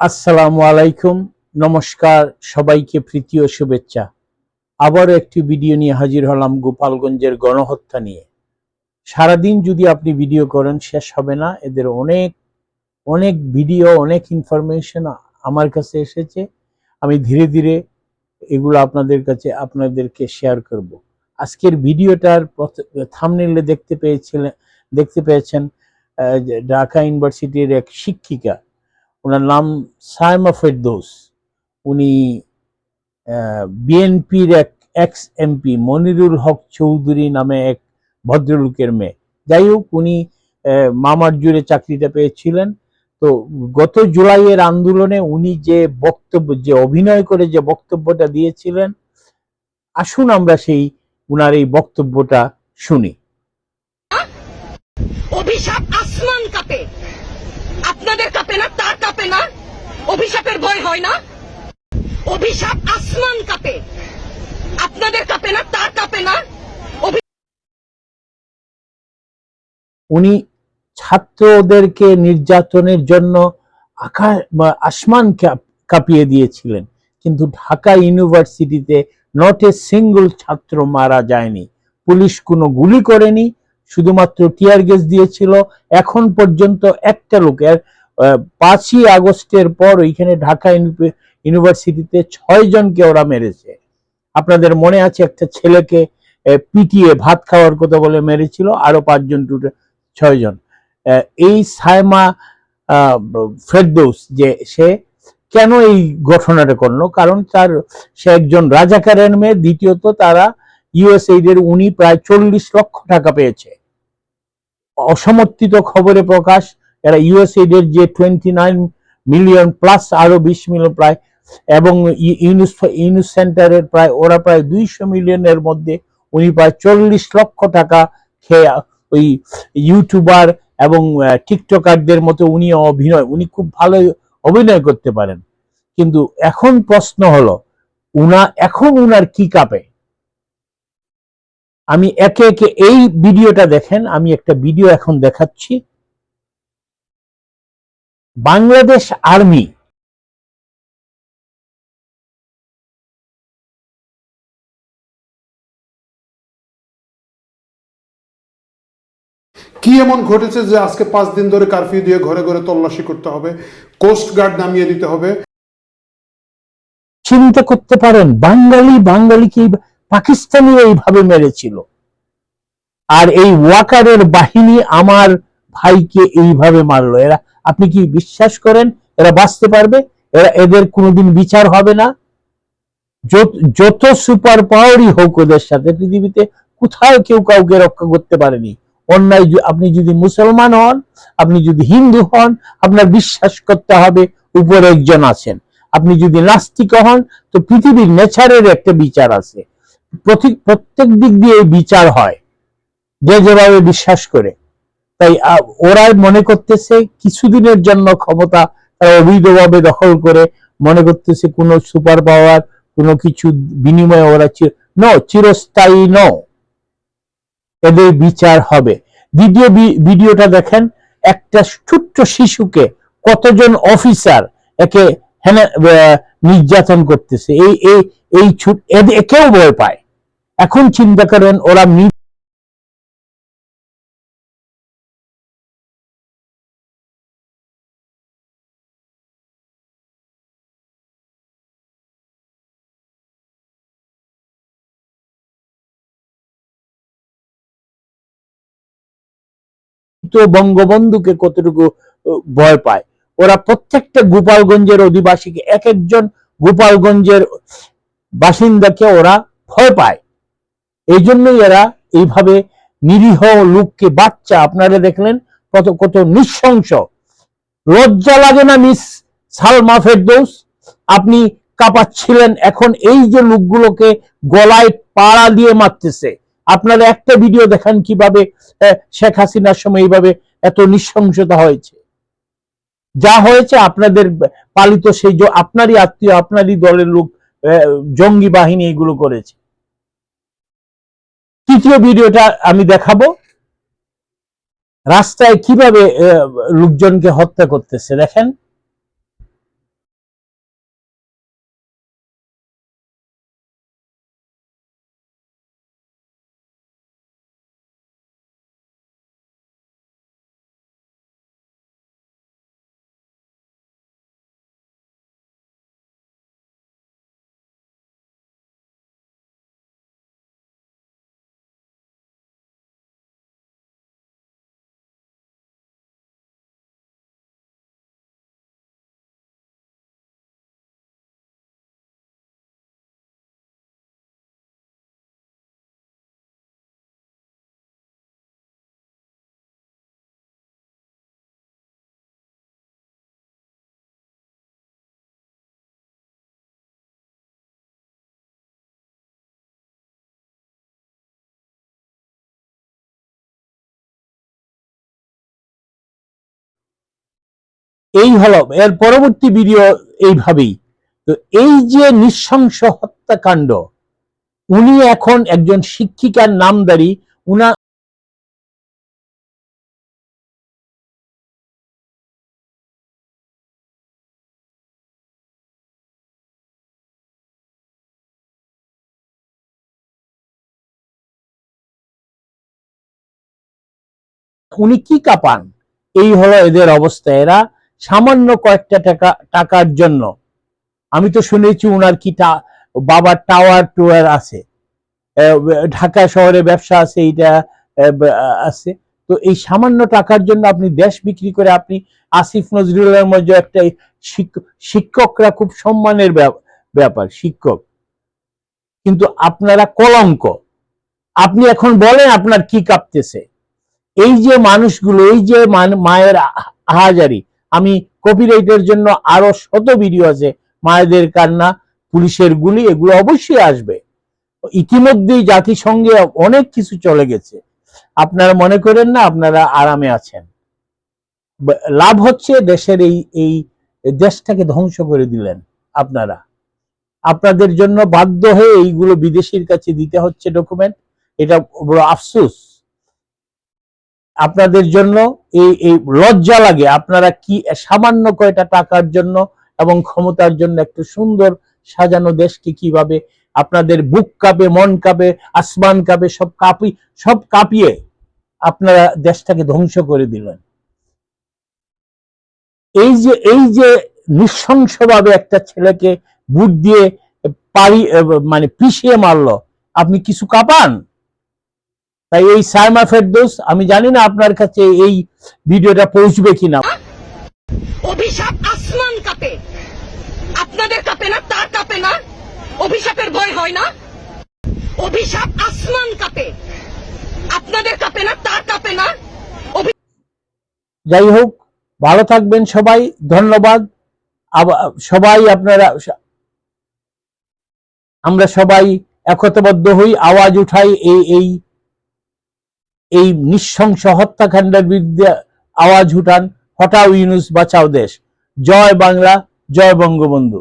আসসালামু আলাইকুম, নমস্কার, সবাইকে প্রীতি ও শুভেচ্ছা। আবারও একটি ভিডিও নিয়ে হাজির হলাম গোপালগঞ্জের গণহত্যা নিয়ে। সারাদিন যদি আপনি ভিডিও করেন, শেষ হবে না। এদের অনেক অনেক ভিডিও, অনেক ইনফরমেশন আমার কাছে এসেছে। আমি ধীরে ধীরে এগুলো আপনাদের কাছে, আপনাদেরকে শেয়ার করব। আজকের ভিডিওটার থামনেলে দেখতে পেয়েছিলেন, দেখতে পেয়েছেন ঢাকা ইউনিভার্সিটির এক শিক্ষিকা। ওনার নাম সায়মা ফেরদৌস। উনি বিএনপির এক এক্স এমপি মনিরুল হক চৌধুরী নামে এক ভদ্রলোকের মেয়ে। যাই হোক, উনি মামার জুড়ে চাকরিটা পেয়েছিলেন। তো গত জুলাইয়ের আন্দোলনে উনি যে বক্তব্য, যে অভিনয় করে যে বক্তব্যটা দিয়েছিলেন, আসুন আমরা সেই উনার এই বক্তব্যটা শুনি আসমান কাঁপে আপনাদের কাঁপে না তার কাঁপে না অভিশাপের ভয় হয় না? অভিশাপ আসমান কাঁপে। আপনাদের কাঁপে না, তার কাঁপে না? উনি ছাত্রদেরকে নির্যাতনের জন্য আসমান কাঁপিয়ে দিয়েছিলেন। কিন্তু ঢাকা ইউনিভার্সিটিতে নট এ সিঙ্গল ছাত্র মারা যায়নি। পুলিশ কোনো গুলি করেনি, শুধুমাত্র টিয়ার গ্যাস দিয়েছিল। এখন পর্যন্ত একটা লোকের পাঁচই আগস্টের পর ওইখানে ঢাকা ইউনিভার্সিটিতে ছয় জনকে ওরা মেরেছে। আপনাদের মনে আছে একটা ছেলেকে পিটিয়ে ভাত খাওয়ার কথা বলে মেরেছিল, আরও পাঁচজন টুটে ছয়জন এই সায়মা ফেরদৌস যে, সে কেন এই ঘটনাটা করল? কারণ তার, সে একজন রাজাকারের মেয়ে, দ্বিতীয়ত তারা ইউএসএইড এর উনি প্রায় চল্লিশ লক্ষ টাকা পেয়েছে। অসমর্থিত খবরে প্রকাশ এরা ইউএসএইড এর যে টোয়েন্টি নাইন মিলিয়ন প্লাস আরও বিশ মিলিয়ন প্রায়, এবং ইউনুস ইউনুস সেন্টারের প্রায়, ওরা প্রায় দুইশো মিলিয়নের মধ্যে উনি প্রায় চল্লিশ লক্ষ টাকা খেয়ে, ওই ইউটিউবার এবং টিকটকারদের মতো উনি অভিনয়, উনি খুব ভালো অভিনয় করতে পারেন। কিন্তু এখন প্রশ্ন হলো, উনা, এখন উনার কি কাপে? আমি একে একে এই ভিডিওটা দেখেন, আমি একটা ভিডিও এখন দেখাচ্ছি। বাংলাদেশ আর্মি। কি এমন ঘটেছে যে আজকে পাঁচ দিন ধরে কারফিউ দিয়ে ঘরে ঘরে তল্লাশি করতে হবে কোস্ট গার্ড নামিয়ে দিতে হবে? চিন্তা করতে পারেন বাঙালি বাঙালিকে এই- পাকিস্তানিরা এইভাবে মেরেছিল? আর এই ওয়াকারের বাহিনী আমার ভাইকে এইভাবে মারলো। এরা আপনি কি বিশ্বাস করেন? এরা বাঁচতে পারবে? এরা এদের কোনোদিন বিচার হবে না। যত- সুপার পাওয়ারই হোক ওদের সাথে পৃথিবীতে, কোথাও কেউ কাউকে রক্ষা করতে পারেনি। অন্যায় আপনি যদি মুসলমান হন, আপনি যদি হিন্দু হন, আপনার বিশ্বাস করতে হবে উপরে একজন আছেন। আপনি যদি নাস্তিক হন, তো পৃথিবীর নেচারের একটা বিচার আছে। প্রতি- প্রত্যেক দিক দিয়ে বিচার হয়। যে যেভাবে বিশ্বাস করে। তাই আহ, ওরা মনে করতেছে কিছুদিনের জন্য ক্ষমতা তারা অবৈধভাবে দখল করে মনে করতেছে কোনো সুপার পাওয়ার কোনো কিছু বিনিময়ে ওরা ন চিরস্থায়ী ন। এদের বিচার হবে। দ্বিতীয় ভিডিওটা দেখেন একটা ছোট্ট শিশুকে কতজন অফিসার একে নির্যাতন করতেছে। এই এই এই ছোট এদ- একেও ভয় পায়। এখন চিন্তা করেন ওরা মি- তো বঙ্গবন্ধুকে কতটুকু ভয় পায়? ওরা প্রত্যেকটা গোপালগঞ্জের অধিবাসীকে এক একজন গোপালগঞ্জের বাসিন্দাকে ওরা ভয় পায়। এই জন্যই এরা এইভাবে নিরীহ লোককে, বাচ্চা, আপনারা দেখলেন কত কত নৃশংস। লজ্জা লাগে না, মিস সালমা ফেরদৌস? আপনি কাঁপাচ্ছিলেন, এখন এই যে লোকগুলোকে গলায় পাড়া দিয়ে মারতেছে। আপনারা একটা ভিডিও দেখান কীভাবে শেখ হাসিনার সময় এইভাবে এত নৃশংসতা হয়েছে। যা হয়েছে আপনাদের পালিত সেই আপনারই আত্মীয়, আপনারই দলের লোক জঙ্গি বাহিনী এগুলো করেছে। তৃতীয় ভিডিওটা আমি দেখাবো। রাস্তায় কীভাবে লোকজনকে হত্যা করতেছে, দেখেন। এই হলো, এর পরবর্তী ভিডিও এইভাবেই। তো এই যে নৃশংস হত্যাকাণ্ড, উনি এখন একজন শিক্ষিকার নামদারি, উনা উনি কি কাপান? এই হলো এদের অবস্থা। এরা সামান্য কয়েকটা টাকা, টাকার জন্য। আমি তো শুনেছি উনার কি বাবার টাওয়ার টুয়ার আছে। ঢাকা শহরে ব্যবসা আছে, এইটা আছে। তো এই সামান্য টাকার জন্য আপনি দেশ বিক্রি করে আপনি আসিফ নজরুলের মধ্যে একটা শিক- শিক্ষকরা খুব সম্মানের ব্যাপ- ব্যাপার, শিক্ষক। কিন্তু আপনারা কলঙ্ক। আপনি এখন বলেন আপনার কি কাঁপতেছে। এই যে মানুষগুলো, এই যে মায়ের আহ- আহাজারি আমি কপিরাইটের জন্য আরও শত ভিডিও আছে। মায়েদের কান্না, পুলিশের গুলি, এগুলো অবশ্যই আসবে। ইতিমধ্যেই জাতিসংঘে অনেক কিছু চলে গেছে। আপনারা মনে করেন না আপনারা আরামে আছেন। লাভ হচ্ছে দেশের এই এই দেশটাকে ধ্বংস করে দিলেন আপনারা। আপনাদের জন্য বাধ্য হয়ে এইগুলো বিদেশির কাছে দিতে হচ্ছে ডকুমেন্ট এটা বড় আফসোস। আপনাদের জন্য এই এই লজ্জা লাগে। আপনারা কি সামান্য কয়টা টাকার জন্য এবং ক্ষমতার জন্য একটু সুন্দর সাজানো দেশকে কীভাবে আপনাদের বুক কাঁপে, মন কাঁপে, আসমান কাঁপে, সব কাঁপি, সব কাঁপিয়ে আপনারা দেশটাকে ধ্বংস করে দিলেন। এই যে এই যে নৃশংসভাবে একটা ছেলেকে বুট দিয়ে পারি মানে পিষিয়ে মারলো, আপনি কিছু কাঁপান? তাই এই সাইমা ফেরদৌস আমি জানি না আপনার কাছে এই ভিডিওটা পৌঁছবে কিনা। অভিশাপ আসমান কাঁপে। আপনাদের কাঁপে না তার কাঁপে না। অভিশাপের ভয় হয় না। অভিশাপ আসমান কাঁপে। আপনাদের কাঁপে না তার কাঁপে না। যাই হোক ভালো থাকবেন সবাই ধন্যবাদ। সবাই আপনারা আমরা সবাই একতাবদ্ধ হই আওয়াজ উঠাই এই এই এই নিঃশংস হত্যাকাণ্ডের বিরুদ্ধে আওয়াজ উঠান হটাও ইউনুস বাঁচাও দেশ। জয় বাংলা জয় বঙ্গবন্ধু।